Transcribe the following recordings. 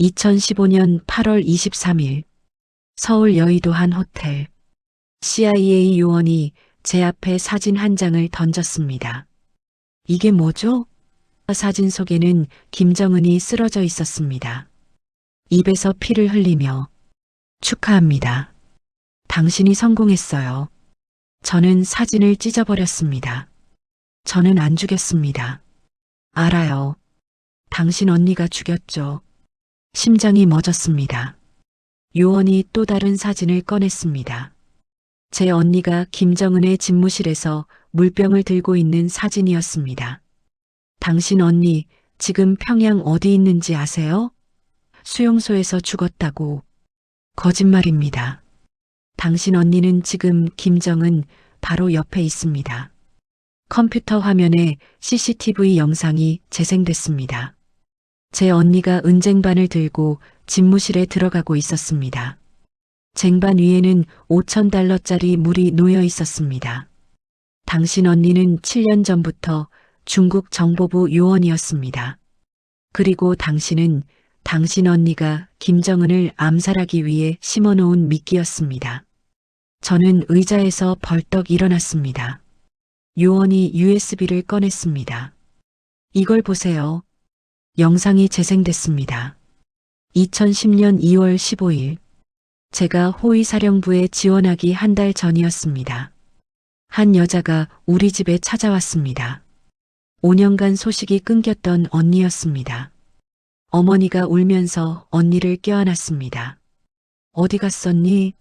2015년 8월 23일 서울 여의도 한 호텔 CIA 요원이 제 앞에 사진 한 장을 던졌습니다. 이게 뭐죠? 사진 속에는 김정은이 쓰러져 있었습니다. 입에서 피를 흘리며 축하합니다. 당신이 성공했어요. 저는 사진을 찢어버렸습니다. 저는 안 죽였습니다. 알아요. 당신 언니가 죽였죠. 심장이 멎었습니다. 요원이 또 다른 사진을 꺼냈습니다. 제 언니가 김정은의 집무실에서 물병을 들고 있는 사진이었습니다. 당신 언니 지금 평양 어디 있는지 아세요? 수용소에서 죽었다고. 거짓말입니다. 당신 언니는 지금 김정은 바로 옆에 있습니다. 컴퓨터 화면에 CCTV 영상이 재생됐습니다. 제 언니가 은쟁반을 들고 집무실에 들어가고 있었습니다. 쟁반 위에는 5천 달러짜리 물이 놓여 있었습니다. 당신 언니는 7년 전부터 중국 정보부 요원이었습니다. 그리고 당신은 당신 언니가 김정은을 암살하기 위해 심어놓은 미끼였습니다. 저는 의자에서 벌떡 일어났습니다. 요원이 USB를 꺼냈습니다. 이걸 보세요. 영상이 재생됐습니다. 2010년 2월 15일 제가 호위사령부에 지원하기 한 달 전이었습니다. 한 여자가 우리 집에 찾아왔습니다. 5년간 소식이 끊겼던 언니였습니다. 어머니가 울면서 언니를 껴안았습니다. 어디 갔었니?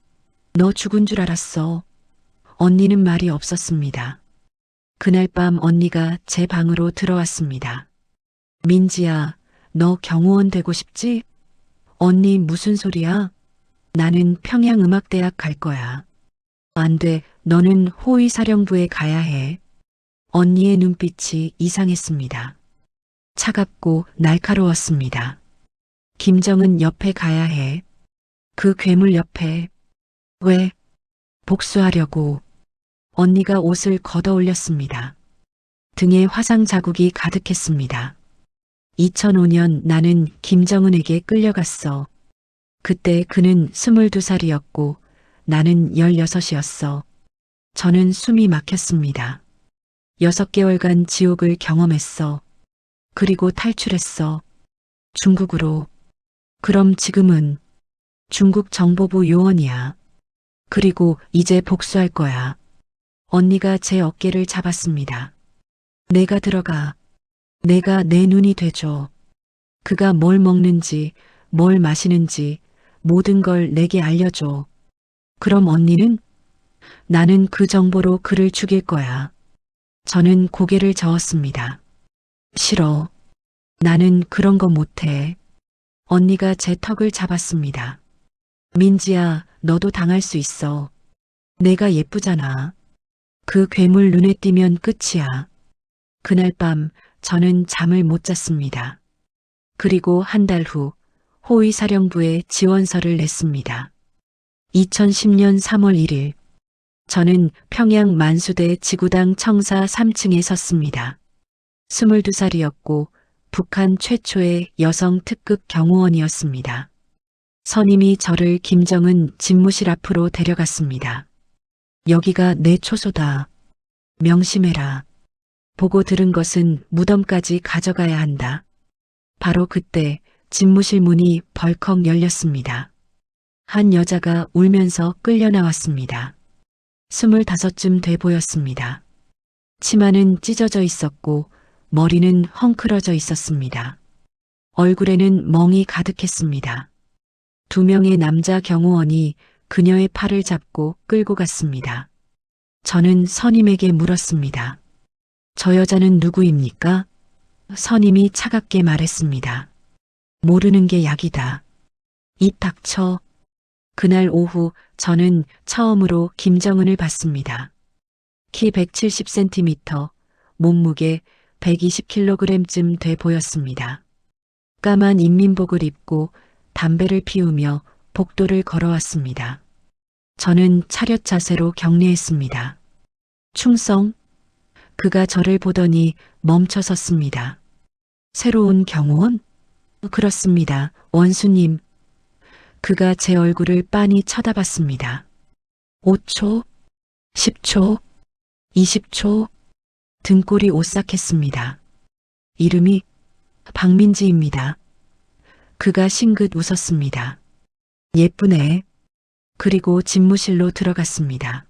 너 죽은 줄 알았어. 언니는 말이 없었습니다. 그날 밤 언니가 제 방으로 들어왔습니다. 민지야, 너 경호원 되고 싶지? 언니 무슨 소리야? 나는 평양음악대학 갈 거야. 안 돼, 너는 호위사령부에 가야 해. 언니의 눈빛이 이상했습니다. 차갑고 날카로웠습니다. 김정은 옆에 가야 해. 그 괴물 옆에. 왜? 복수하려고. 언니가 옷을 걷어 올렸습니다. 등에 화상 자국이 가득했습니다. 2005년 나는 김정은에게 끌려갔어. 그때 그는 22살이었고 나는 16이었어. 저는 숨이 막혔습니다. 6개월간 지옥을 경험했어. 그리고 탈출했어. 중국으로. 그럼 지금은 중국 정보부 요원이야. 그리고 이제 복수할 거야. 언니가 제 어깨를 잡았습니다. 내가 들어가. 내가 내 눈이 되줘. 그가 뭘 먹는지, 뭘 마시는지, 모든 걸 내게 알려줘. 그럼 언니는? 나는 그 정보로 그를 죽일 거야. 저는 고개를 저었습니다. 싫어. 나는 그런 거 못해. 언니가 제 턱을 잡았습니다. 민지야, 너도 당할 수 있어. 내가 예쁘잖아. 그 괴물 눈에 띄면 끝이야. 그날 밤 저는 잠을 못 잤습니다. 그리고 한 달 후 호위사령부에 지원서를 냈습니다. 2010년 3월 1일 저는 평양 만수대 지구당 청사 3층에 섰습니다. 22살이었고 북한 최초의 여성 특급 경호원이었습니다. 선임이 저를 김정은 집무실 앞으로 데려갔습니다. 여기가 내 초소다. 명심해라. 보고 들은 것은 무덤까지 가져가야 한다. 바로 그때 집무실 문이 벌컥 열렸습니다. 한 여자가 울면서 끌려 나왔습니다. 스물다섯쯤 돼 보였습니다. 치마는 찢어져 있었고 머리는 헝클어져 있었습니다. 얼굴에는 멍이 가득했습니다. 두 명의 남자 경호원이 그녀의 팔을 잡고 끌고 갔습니다. 저는 선임에게 물었습니다. 저 여자는 누구입니까? 선임이 차갑게 말했습니다. 모르는 게 약이다. 입 닥쳐. 그날 오후 저는 처음으로 김정은을 봤습니다. 키 170cm, 몸무게 120kg쯤 돼 보였습니다. 까만 인민복을 입고 담배를 피우며 복도를 걸어왔습니다. 저는 차렷 자세로 격리했습니다. 충성? 그가 저를 보더니 멈춰 섰습니다. 새로운 경호원? 그렇습니다. 원수님. 그가 제 얼굴을 빤히 쳐다봤습니다. 5초, 10초, 20초, 등골이 오싹했습니다. 이름이 박민지입니다. 그가 싱긋 웃었습니다. 예쁘네. 그리고 집무실로 들어갔습니다.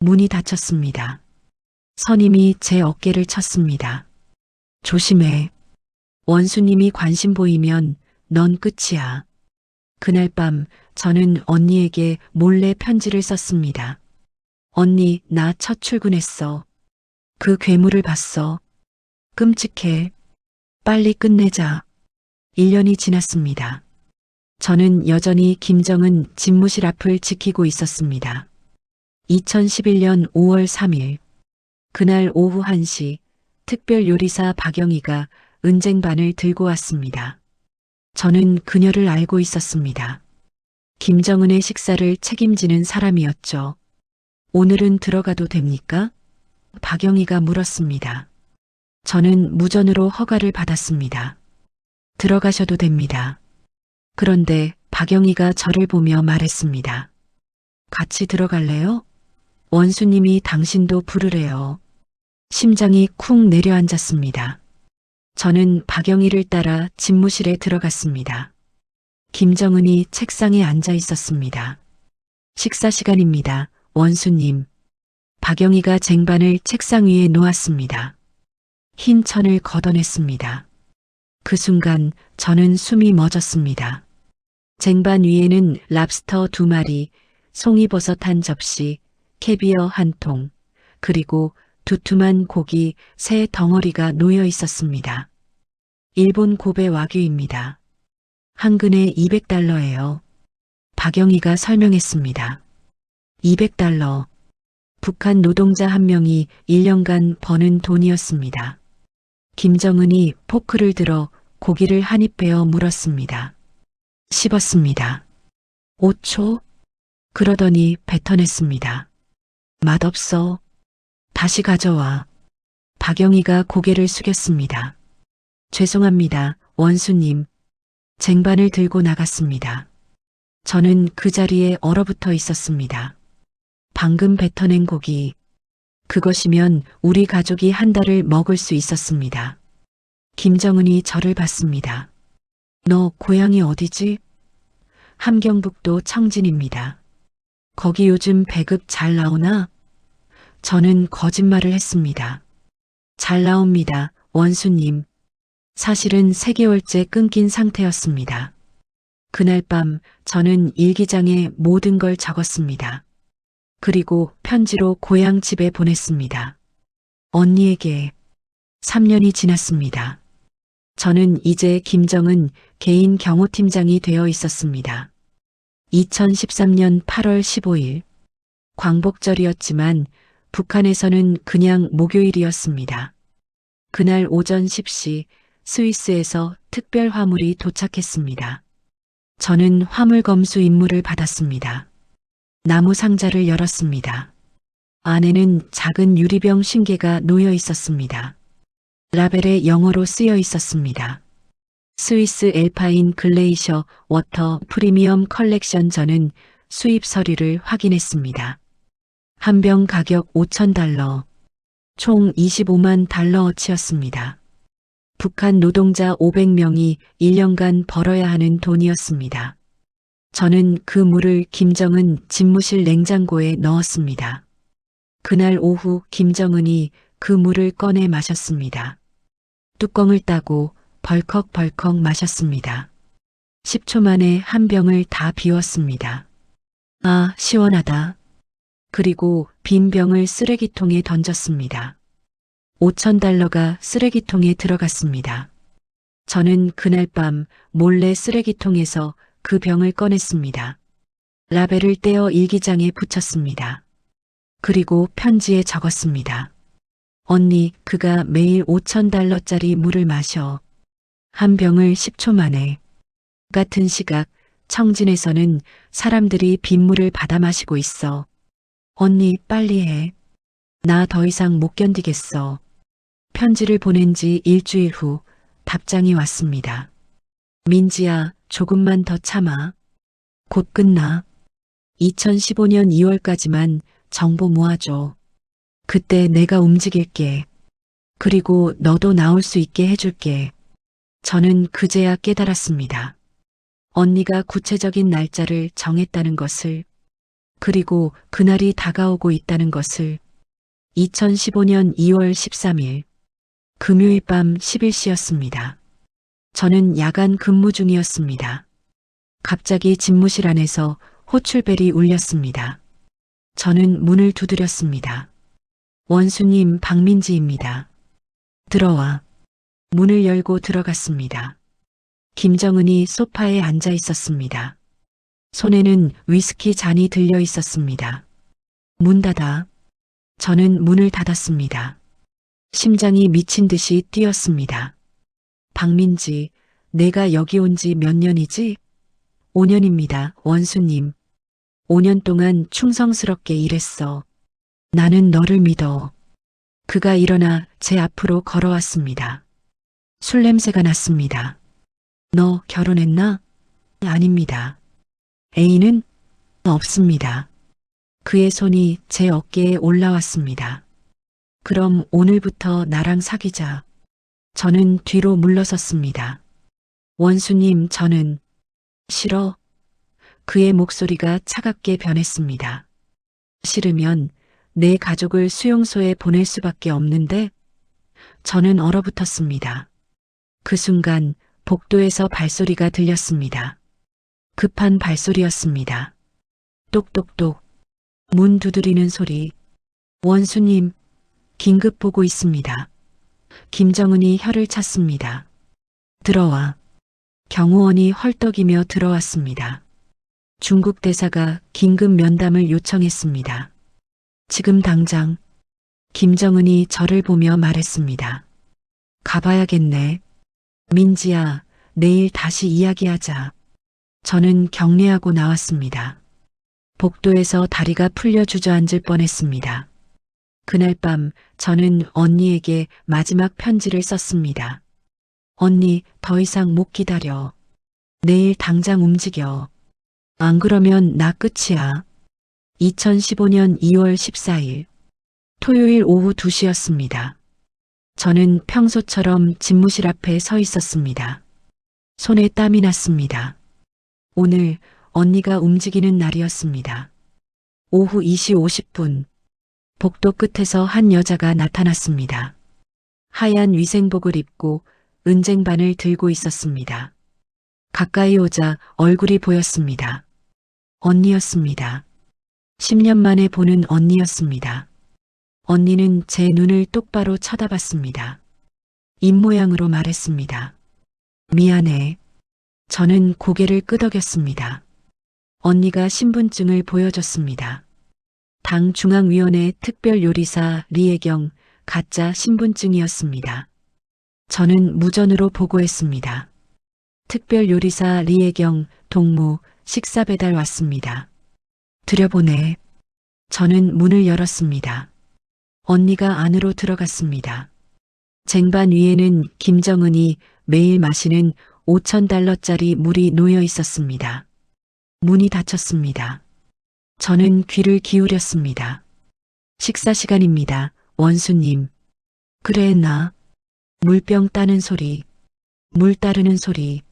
문이 닫혔습니다. 선임이 제 어깨를 쳤습니다. 조심해. 원수님이 관심 보이면 넌 끝이야. 그날 밤 저는 언니에게 몰래 편지를 썼습니다. 언니, 나 첫 출근했어. 그 괴물을 봤어. 끔찍해. 빨리 끝내자. 1년이 지났습니다. 저는 여전히 김정은 집무실 앞을 지키고 있었습니다. 2011년 5월 3일. 그날 오후 1시 특별 요리사 박영희가 은쟁반을 들고 왔습니다. 저는 그녀를 알고 있었습니다. 김정은의 식사를 책임지는 사람이었죠. 오늘은 들어가도 됩니까? 박영희가 물었습니다. 저는 무전으로 허가를 받았습니다. 들어가셔도 됩니다. 그런데 박영희가 저를 보며 말했습니다. 같이 들어갈래요? 원수님이 당신도 부르래요. 심장이 쿵 내려앉았습니다. 저는 박영희를 따라 집무실에 들어갔습니다. 김정은이 책상에 앉아 있었습니다. 식사 시간입니다. 원수님. 박영희가 쟁반을 책상 위에 놓았습니다. 흰 천을 걷어냈습니다. 그 순간 저는 숨이 멎었습니다. 쟁반 위에는 랍스터 두 마리, 송이버섯 한 접시, 캐비어 한 통, 그리고 두툼한 고기 세 덩어리가 놓여 있었습니다. 일본 고베 와규입니다. 한 근에 200달러예요. 박영희가 설명했습니다. 200달러. 북한 노동자 한 명이 1년간 버는 돈이었습니다. 김정은이 포크를 들어 고기를 한 입 베어 물었습니다. 씹었습니다. 5초? 그러더니 뱉어냈습니다. 맛없어. 다시 가져와. 박영희가 고개를 숙였습니다. 죄송합니다, 원수님. 쟁반을 들고 나갔습니다. 저는 그 자리에 얼어붙어 있었습니다. 방금 뱉어낸 고기. 그것이면 우리 가족이 한 달을 먹을 수 있었습니다. 김정은이 저를 봤습니다. 너 고향이 어디지? 함경북도 청진입니다. 거기 요즘 배급 잘 나오나? 저는 거짓말을 했습니다. 잘 나옵니다, 원수님. 사실은 3개월째 끊긴 상태였습니다. 그날 밤 저는 일기장에 모든 걸 적었습니다. 그리고 편지로 고향 집에 보냈습니다. 언니에게 3년이 지났습니다. 저는 이제 김정은 개인 경호팀장이 되어 있었습니다. 2013년 8월 15일 광복절이었지만 북한에서는 그냥 목요일이었습니다. 그날 오전 10시 스위스에서 특별 화물이 도착했습니다. 저는 화물 검수 임무를 받았습니다. 나무 상자를 열었습니다. 안에는 작은 유리병 신개가 놓여 있었습니다. 라벨에 영어로 쓰여 있었습니다. 스위스 엘파인 글레이셔 워터 프리미엄 컬렉션 저는 수입 서류를 확인했습니다. 한 병 가격 5,000달러, 총 25만 달러어치였습니다. 북한 노동자 500명이 1년간 벌어야 하는 돈이었습니다. 저는 그 물을 김정은 집무실 냉장고에 넣었습니다. 그날 오후 김정은이 그 물을 꺼내 마셨습니다. 뚜껑을 따고 벌컥벌컥 마셨습니다. 10초 만에 한 병을 다 비웠습니다. 아, 시원하다. 그리고 빈 병을 쓰레기통에 던졌습니다. 5천 달러가 쓰레기통에 들어갔습니다. 저는 그날 밤 몰래 쓰레기통에서 그 병을 꺼냈습니다. 라벨을 떼어 일기장에 붙였습니다. 그리고 편지에 적었습니다. 언니, 그가 매일 5천 달러짜리 물을 마셔. 한 병을 10초 만에. 같은 시각, 청진에서는 사람들이 빗물을 받아 마시고 있어. 언니, 빨리 해. 나 더 이상 못 견디겠어. 편지를 보낸 지 일주일 후 답장이 왔습니다. 민지야, 조금만 더 참아. 곧 끝나. 2015년 2월까지만 정보 모아줘. 그때 내가 움직일게. 그리고 너도 나올 수 있게 해줄게. 저는 그제야 깨달았습니다. 언니가 구체적인 날짜를 정했다는 것을, 그리고 그날이 다가오고 있다는 것을 2015년 2월 13일 금요일 밤 10일시였습니다. 저는 야간 근무 중이었습니다. 갑자기 집무실 안에서 호출벨이 울렸습니다. 저는 문을 두드렸습니다. 원수님 박민지입니다. 들어와. 문을 열고 들어갔습니다. 김정은이 소파에 앉아 있었습니다. 손에는 위스키 잔이 들려 있었습니다. 문 닫아. 저는 문을 닫았습니다. 심장이 미친 듯이 뛰었습니다. 박민지, 내가 여기 온 지 몇 년이지? 5년입니다, 원수님. 5년 동안 충성스럽게 일했어. 나는 너를 믿어. 그가 일어나 제 앞으로 걸어왔습니다. 술 냄새가 났습니다. 너 결혼했나? 아닙니다. 애인은 없습니다. 그의 손이 제 어깨에 올라왔습니다. 그럼 오늘부터 나랑 사귀자. 저는 뒤로 물러섰습니다. 원수님, 저는 싫어. 그의 목소리가 차갑게 변했습니다. 싫으면 내 가족을 수용소에 보낼 수밖에 없는데 저는 얼어붙었습니다. 그 순간 복도에서 발소리가 들렸습니다. 급한 발소리였습니다. 똑똑똑. 문 두드리는 소리. 원수님, 긴급 보고 있습니다. 김정은이 혀를 찼습니다. 들어와. 경호원이 헐떡이며 들어왔습니다. 중국 대사가 긴급 면담을 요청했습니다. 지금 당장 김정은이 저를 보며 말했습니다. 가봐야겠네. 민지야, 내일 다시 이야기하자. 저는 경례하고 나왔습니다. 복도에서 다리가 풀려 주저앉을 뻔했습니다. 그날 밤 저는 언니에게 마지막 편지를 썼습니다. 언니, 더 이상 못 기다려. 내일 당장 움직여. 안 그러면 나 끝이야. 2015년 2월 14일. 토요일 오후 2시였습니다. 저는 평소처럼 집무실 앞에 서 있었습니다. 손에 땀이 났습니다. 오늘 언니가 움직이는 날이었습니다. 오후 2시 50분. 복도 끝에서 한 여자가 나타났습니다. 하얀 위생복을 입고 은쟁반을 들고 있었습니다. 가까이 오자 얼굴이 보였습니다. 언니였습니다. 10년 만에 보는 언니였습니다. 언니는 제 눈을 똑바로 쳐다봤습니다. 입모양으로 말했습니다. 미안해. 저는 고개를 끄덕였습니다. 언니가 신분증을 보여줬습니다. 당 중앙위원회 특별 요리사 리혜경 가짜 신분증이었습니다. 저는 무전으로 보고했습니다. 특별 요리사 리혜경 동무 식사 배달 왔습니다. 들여보내. 저는 문을 열었습니다. 언니가 안으로 들어갔습니다. 쟁반 위에는 김정은이 매일 마시는 5천 달러짜리 물이 놓여 있었습니다. 문이 닫혔습니다. 저는 귀를 기울였습니다. 식사 시간입니다, 원수님. 그래, 나. 물병 따는 소리. 물 따르는 소리.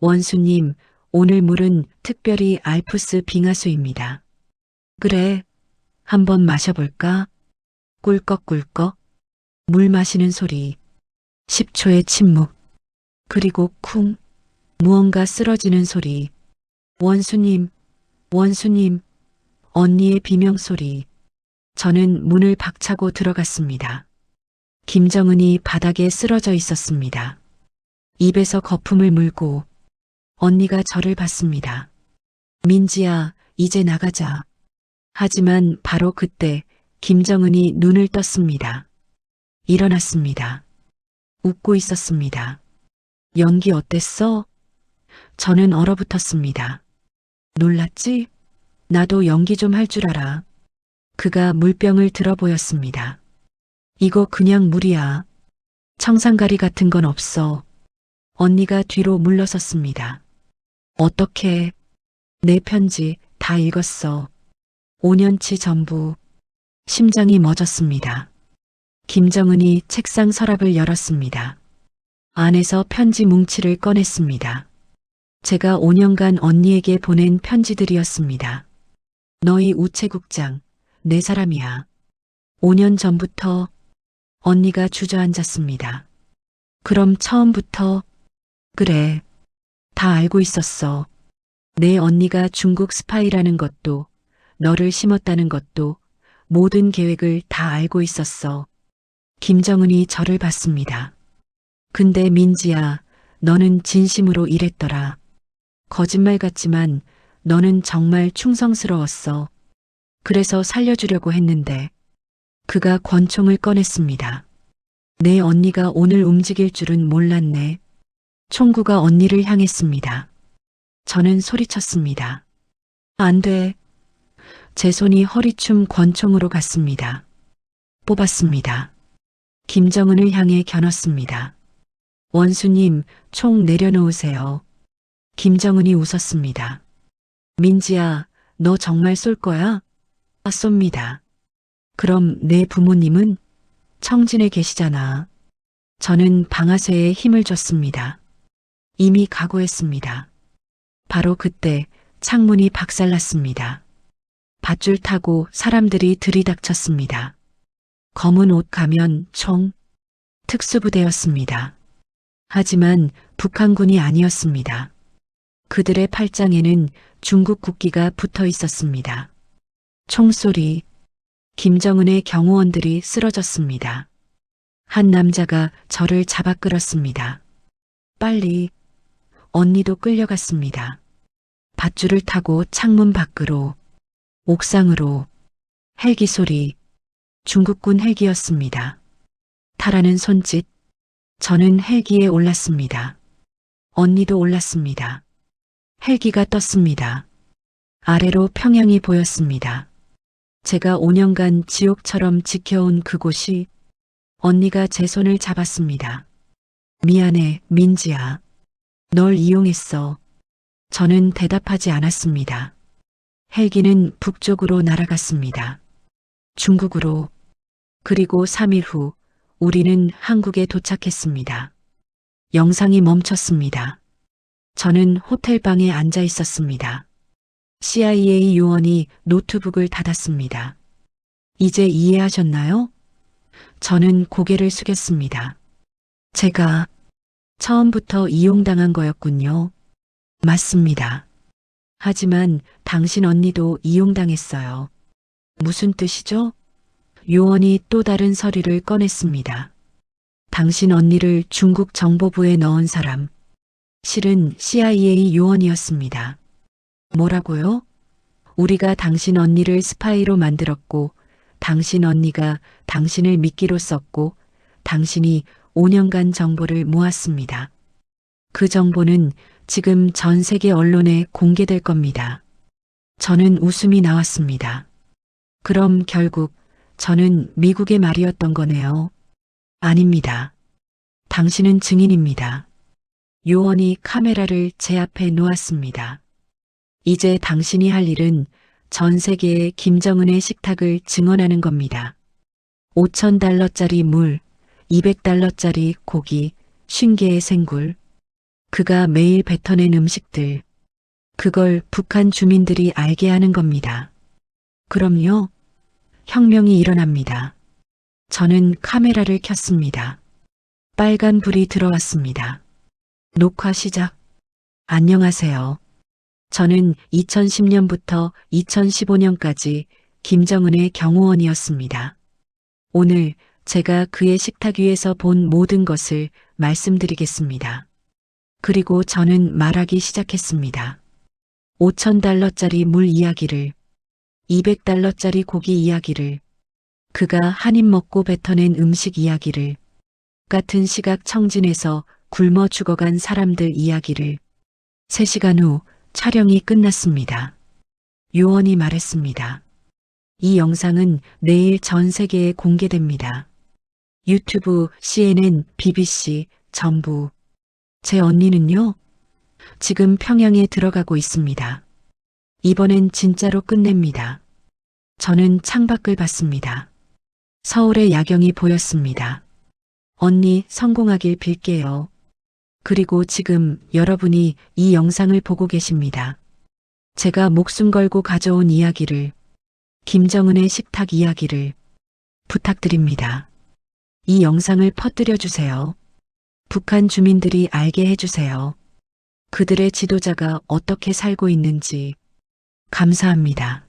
원수님, 오늘 물은 특별히 알프스 빙하수입니다. 그래, 한번 마셔볼까? 꿀꺽꿀꺽. 물 마시는 소리. 10초의 침묵. 그리고 쿵. 무언가 쓰러지는 소리. 원수님, 원수님. 언니의 비명소리. 저는 문을 박차고 들어갔습니다. 김정은이 바닥에 쓰러져 있었습니다. 입에서 거품을 물고 언니가 저를 봤습니다. 민지야, 이제 나가자. 하지만 바로 그때 김정은이 눈을 떴습니다. 일어났습니다. 웃고 있었습니다. 연기 어땠어? 저는 얼어붙었습니다. 놀랐지? 나도 연기 좀 할 줄 알아. 그가 물병을 들어 보였습니다. 이거 그냥 물이야. 청산가리 같은 건 없어. 언니가 뒤로 물러섰습니다. 어떻게 내 편지 다 읽었어. 5년치 전부 심장이 멎었습니다. 김정은이 책상 서랍을 열었습니다. 안에서 편지 뭉치를 꺼냈습니다. 제가 5년간 언니에게 보낸 편지들이었습니다. 너희 우체국장, 내 사람이야. 5년 전부터 언니가 주저앉았습니다. 그럼 처음부터 그래. 다 알고 있었어. 내 언니가 중국 스파이라는 것도 너를 심었다는 것도 모든 계획을 다 알고 있었어. 김정은이 저를 봤습니다. 근데 민지야, 너는 진심으로 일했더라. 거짓말 같지만 너는 정말 충성스러웠어. 그래서 살려주려고 했는데 그가 권총을 꺼냈습니다. 내 언니가 오늘 움직일 줄은 몰랐네. 총구가 언니를 향했습니다. 저는 소리쳤습니다. 안 돼. 제 손이 허리춤 권총으로 갔습니다. 뽑았습니다. 김정은을 향해 겨눴습니다. 원수님, 총 내려놓으세요. 김정은이 웃었습니다. 민지야, 너 정말 쏠 거야? 아, 쏩니다. 그럼 내 부모님은 청진에 계시잖아. 저는 방아쇠에 힘을 줬습니다. 이미 각오했습니다. 바로 그때 창문이 박살났습니다. 밧줄 타고 사람들이 들이닥쳤습니다. 검은 옷 가면 총 특수부대였습니다. 하지만 북한군이 아니었습니다. 그들의 팔짱에는 중국 국기가 붙어 있었습니다. 총소리, 김정은의 경호원들이 쓰러졌습니다. 한 남자가 저를 잡아 끌었습니다. 빨리, 언니도 끌려갔습니다. 밧줄을 타고 창문 밖으로, 옥상으로, 헬기 소리, 중국군 헬기였습니다. 타라는 손짓, 저는 헬기에 올랐습니다. 언니도 올랐습니다. 헬기가 떴습니다. 아래로 평양이 보였습니다. 제가 5년간 지옥처럼 지켜온 그곳이 언니가 제 손을 잡았습니다. 미안해, 민지야. 널 이용했어. 저는 대답하지 않았습니다. 헬기는 북쪽으로 날아갔습니다. 중국으로. 그리고 3일 후 우리는 한국에 도착했습니다. 영상이 멈췄습니다. 저는 호텔방에 앉아 있었습니다. CIA 요원이 노트북을 닫았습니다. 이제 이해하셨나요? 저는 고개를 숙였습니다. 제가 처음부터 이용당한 거였군요. 맞습니다. 하지만 당신 언니도 이용당했어요. 무슨 뜻이죠? 요원이 또 다른 서류를 꺼냈습니다. 당신 언니를 중국 정보부에 넣은 사람, 실은 CIA 요원이었습니다. 뭐라고요? 우리가 당신 언니를 스파이로 만들었고, 당신 언니가 당신을 미끼로 썼고, 당신이 5년간 정보를 모았습니다. 그 정보는 지금 전 세계 언론에 공개될 겁니다. 저는 웃음이 나왔습니다. 그럼 결국 저는 미국의 말이었던 거네요. 아닙니다. 당신은 증인입니다. 요원이 카메라를 제 앞에 놓았습니다. 이제 당신이 할 일은 전 세계의 김정은의 식탁을 증언하는 겁니다. 5천 달러짜리 물, 200달러짜리 고기, 50개의 생굴. 그가 매일 뱉어낸 음식들. 그걸 북한 주민들이 알게 하는 겁니다. 그럼요. 혁명이 일어납니다. 저는 카메라를 켰습니다. 빨간 불이 들어왔습니다. 녹화 시작. 안녕하세요. 저는 2010년부터 2015년까지 김정은의 경호원이었습니다. 오늘 제가 그의 식탁 위에서 본 모든 것을 말씀드리겠습니다. 그리고 저는 말하기 시작했습니다. 5천 달러짜리 물 이야기를, 200달러짜리 고기 이야기를, 그가 한 입 먹고 뱉어낸 음식 이야기를, 같은 시각 청진에서 굶어 죽어간 사람들 이야기를, 3시간 후 촬영이 끝났습니다. 요원이 말했습니다. 이 영상은 내일 전 세계에 공개됩니다. 유튜브, CNN, BBC, 전부 제 언니는요? 지금 평양에 들어가고 있습니다. 이번엔 진짜로 끝냅니다. 저는 창밖을 봤습니다. 서울의 야경이 보였습니다. 언니 성공하길 빌게요. 그리고 지금 여러분이 이 영상을 보고 계십니다. 제가 목숨 걸고 가져온 이야기를, 김정은의 식탁 이야기를 부탁드립니다. 이 영상을 퍼뜨려 주세요. 북한 주민들이 알게 해주세요. 그들의 지도자가 어떻게 살고 있는지 감사합니다.